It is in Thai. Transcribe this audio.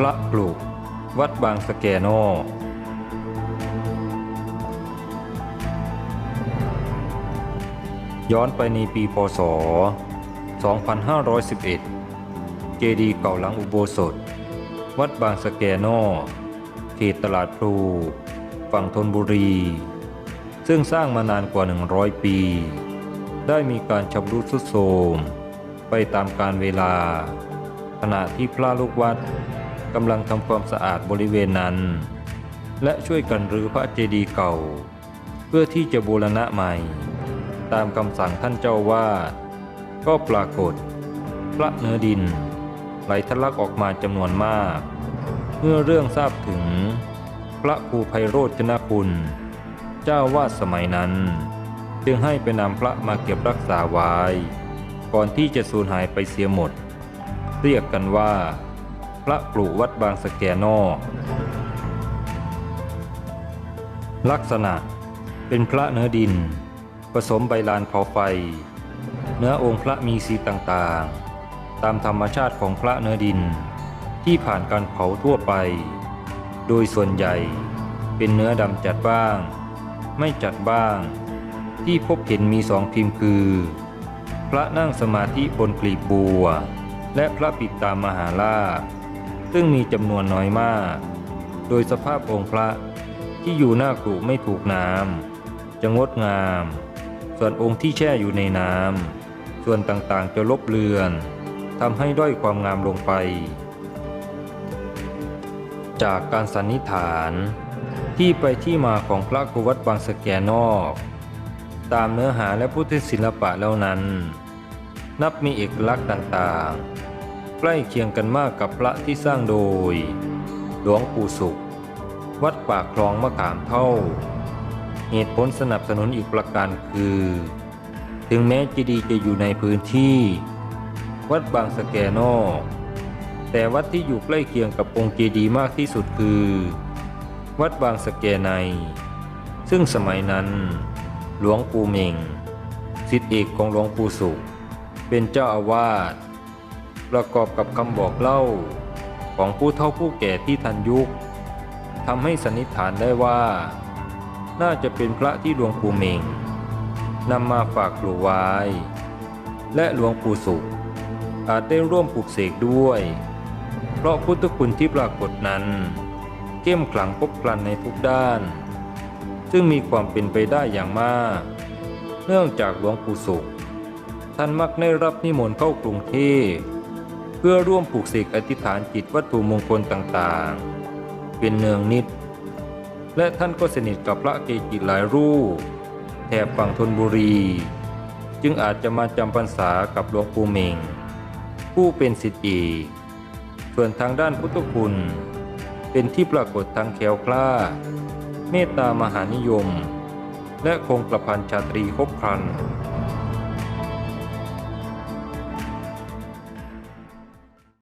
พระปลูก วัดบางสะแกโนย้อนไปในปีพศ 2511 เจดีย์เก่าหลังอุโบสถ วัดบางสะแกโนเขตตลาดพลูฝั่งธนบุรี ซึ่งสร้างมานานกว่า 100 ปี ได้มีการชำรุดทรุดโทรมไปตามกาลเวลา ขณะที่พระลูกวัด กำลังทำความสะอาดบริเวณนั้น และช่วยกันรื้อพระเจดีย์เก่า เพื่อที่จะบูรณะใหม่ ตามคำสั่งท่านเจ้าวาดก็ปรากฏ พระเนื้อดิน ไหลทะลักออกมาจำนวนมาก เมื่อเรื่องทราบถึง พระครูไพโรจนคุณ เจ้าวาดสมัยนั้น จึงให้ไปนำพระมาเก็บรักษาไว้ ก่อนที่จะสูญหายไปเสียหมด เรียกกันว่า พระปลูวัดบางสะแกนอลักษณะเป็นพระเนื้อดิน ผสมใบลานเผาไฟ เนื้อองค์พระมีสีต่างๆ ตามธรรมชาติของพระเนื้อดิน ที่ผ่านการเผาทั่วไป โดยส่วนใหญ่เป็นเนื้อดำจัดบ้าง ไม่จัดบ้าง ที่พบเห็นมีสองพิมพ์คือ พระนั่งสมาธิบนกลีบบัว และพระปิดตามมหาราช ซึ่งมีจำนวนน้อยมาก โดยสภาพองค์พระที่อยู่หน้ากรุไม่ถูกน้ำจะงดงาม ส่วนองค์ที่แช่อยู่ในน้ำส่วนต่างๆจะลบเลือนทำให้ด้อยความงามลงไป จากการสันนิษฐานที่ไปที่มาของพระกุวัดบางสะแกนอก ตามเนื้อหาและพุทธศิลปะแล้วนั้น นับมีเอกลักษณ์ต่างๆ ใกล้เคียงกันมากกับพระที่สร้างโดย หลวงปู่สุข วัดปากคลองมะขามเท่า เหตุผลสนับสนุนอีกประการคือ ถึงแม้เจดีย์จะอยู่ในพื้นที่ วัดบางสะแกนอกแต่วัดที่อยู่ใกล้เคียงกับองค์เจดีย์มากที่สุดคือ วัดบางสะแกใน ซึ่งสมัยนั้นหลวงปู่เมงสิทธิเอกของหลวงปู่สุข เป็นเจ้าอาวาส ประกอบกับคำบอกเล่า ของผู้เฒ่าผู้แก่ที่ทันยุคทำให้สันนิษฐานได้ว่า น่าจะเป็นพระที่หลวงปู่เมงนำมาฝากปลูกไว้และหลวงปู่สุข อาจได้ร่วมปลูกเสกด้วย เพราะพุทธคุณที่ปรากฏนั้น เข้มขลังพบพลันในทุกด้าน ซึ่งมีความเป็นไปได้อย่างมาก เนื่องจากหลวงปู่สุข ท่านมักได้รับนิมนต์เข้ากรุงเทพ เพื่อร่วมปลูกเสกอธิษฐานจิตวัตถุมงคลต่างๆ เป็นเนืองนิด และท่านก็สนิทกับพระเกจิหลายรูป แถบฝั่งธนบุรี จึงอาจจะมาจำพรรษากับหลวงปู่เมงผู้เป็นสิทธิอีกส่วนทางด้านพุทธคุณ เป็นที่ปรากฏทางแคล้วคล้า เมตตามหานิยม และคงประพันชาตรีครบครัน